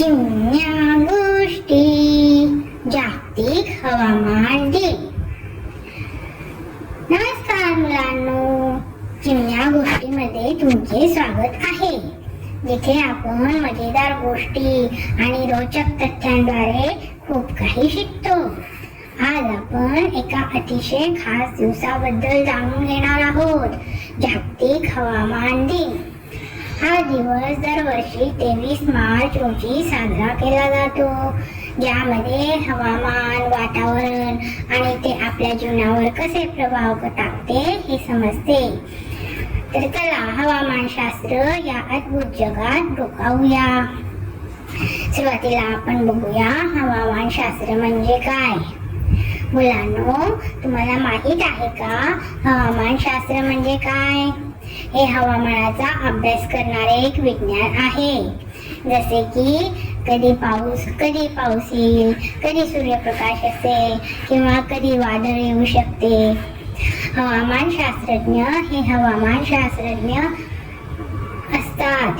चिमण्या गोष्टी जागतिक हवामान दिन. नमस्कार मुलांनो. चिमण्या गोष्टीमध्ये तुमचे स्वागत आहे. जिथे आपण मजेदार गोष्टी आणि रोचक तथ्यांद्वारे खूप काही शिकतो. आज आपण एका अतिशय खास दिवसाबद्दल जाणून घेणार आहोत. जागतिक हवामान दिन. हा दिवस दरवर्षी तेवीस मार्च रोजी साजरा केला जातो. ज्यामध्ये हवामान वातावरण आणि ते आपल्या जीवनावर कसे प्रभाव टाकते हे समजते. तर चला हवामानशास्त्र या अद्भुत जगात डोकावूया. सुरुवातीला आपण बघूया हवामानशास्त्र म्हणजे काय? मुलांनो तुम्हाला माहीत आहे का हवामानशास्त्र म्हणजे काय? हे हवामानाचा अभ्यास करणारे एक विज्ञान आहे. जसे की कधी पाऊस कधी पाऊस येईल कधी सूर्यप्रकाश असेल किंवा कधी वादळ येऊ शकते. हवामान शास्त्रज्ञ हे हवामान शास्त्रज्ञ असतात.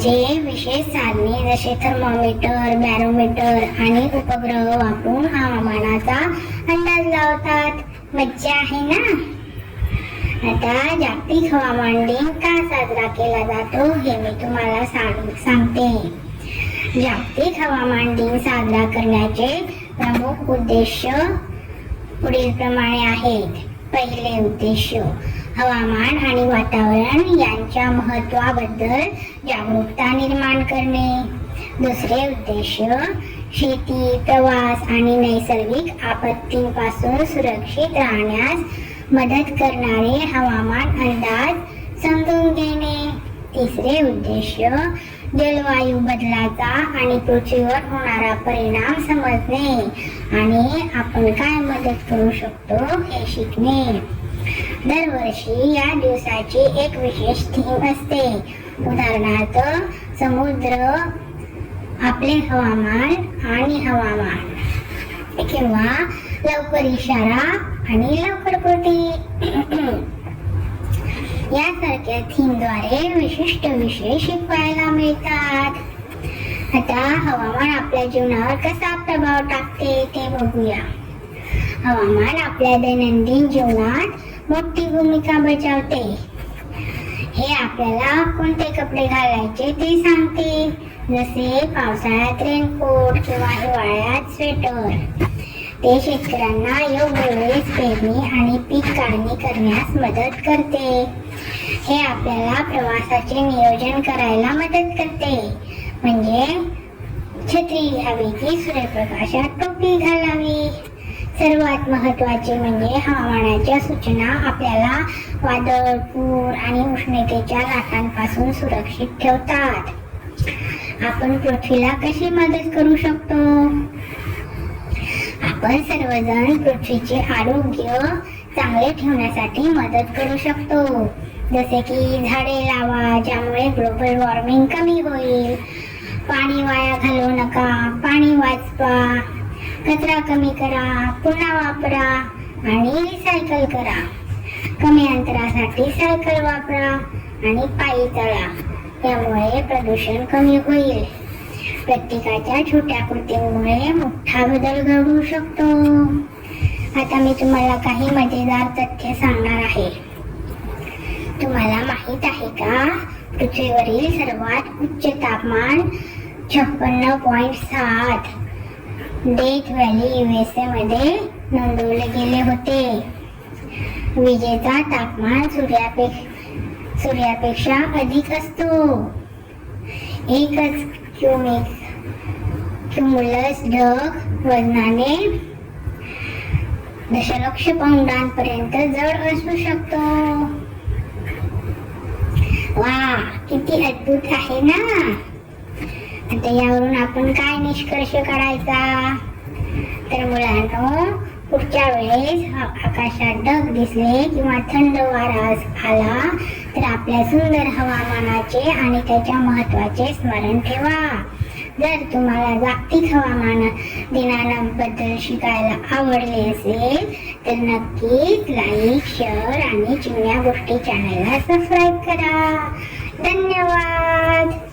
जे विशेष साधने जसे थर्मोमीटर बॅरोमीटर आणि उपग्रह वापरून हवामानाचा अंदाज लावतात. मज्जा आहे ना? आता जागतिक हवामान दिन का साजरा केला जातो हे मी तुम्हाला सांगते. जागतिक हवामान दिन साजरा करण्याचे प्रमुख उद्देश पुढील प्रमाणे आहेत. पहिले उद्देश हवामान आणि वातावरण यांच्या महत्वाबद्दल जागरूकता निर्माण करणे. दुसरे उद्देश शेती प्रवास आणि नैसर्गिक आपत्तींपासून सुरक्षित राहण्यास मदत करणारे हवामान अंदाज समजून घेणे. तिसरे उद्देश जलवायू बदलाचा आणि पृथ्वीवर होणारा परिणाम समजणे आणि आपण काय मदत करू शकतो हे शिकणे. दरवर्षी या दिवसाची एक विशेष थीम असते. उदाहरणार्थ समुद्र आपले हवामान आणि हवामान. किंवा लवकर इशारा आणि लवकर यासारख्या थीमद्वारे विशिष्ट विषय शिकवायला मिळतात. आता हवामान आपल्या जीवनावर कसा प्रभाव टाकते ते बघूया. हवामान आपल्या दैनंदिन जीवनात मोठी भूमिका बजावते. हे आपल्याला कोणते कपडे घालायचे ते सांगते. जसे पावसाळ्यात रेनकोट किंवा हिवाळ्यात स्वेटर ते शेतकऱ्यांना योग्य वेळेस पेरणी आणि पीक काढणी करण्यास मदत करते. हे आपल्याला प्रवासाचे नियोजन करायला मदत करते. म्हणजे छत्री घ्यावी की सूर्यप्रकाशात टोपी घालावी. सर्वात महत्त्वाचे म्हणजे हवामानाच्या सूचना आपल्याला वादळ पूर आणि उष्णतेच्या लाटांपासून सुरक्षित ठेवतात. आपण पृथ्वीला कशी मदत करू शकतो? आपण सर्वजण पृथ्वीचे आरोग्य चांगले ठेवण्यासाठी मदत करू शकतो. जसे की झाडे लावा ज्यामुळे ग्लोबल वॉर्मिंग कमी होईल. पाणी वाया घालवू नका पाणी वाचवा. कचरा कमी करा पुन्हा वापरा आणि रिसायकल करा. कमी अंतरासाठी सायकल वापरा आणि पायी चला. त्यामुळे प्रदूषण कमी होईल. प्रत्येकाच्या छोट्या कृतीमुळे मोठा बदल घडू शकतो. आता मी तुम्हाला काही मजेदार तथ्य सांगणार आहे. तुम्हाला माहीत आहे का? पृथ्वीवरील सर्वात उच्च तापमान छप्पन्न पॉइंट सात. डेथ व्हॅली युएसए मध्ये नोंदवले गेले होते. विजेचा तापमान सूर्यापेक्षा सूर्यापेक्षा अधिक असतो. एकच क्युमुलस ढग वजनाने दशलक्ष पौंडांपर्यंत जड असू शकतो. वा किती अद्भुत आहे ना? आता यावरून आपण काय निष्कर्ष काढायचा? तर मुलांनो पुढच्या वेळेस आकाशात ढग दिसले किंवा थंड वारा आला तर आपल्या सुंदर हवामानाचे आणि त्याच्या महत्त्वाचे स्मरण ठेवा. जर तुम्हाला जागतिक हवामान दिनाबद्दल शिकायला आवडले असेल तर नक्कीच लाईक शेअर आणि चिमण्या गोष्टी चॅनलला सबस्क्राईब करा. धन्यवाद!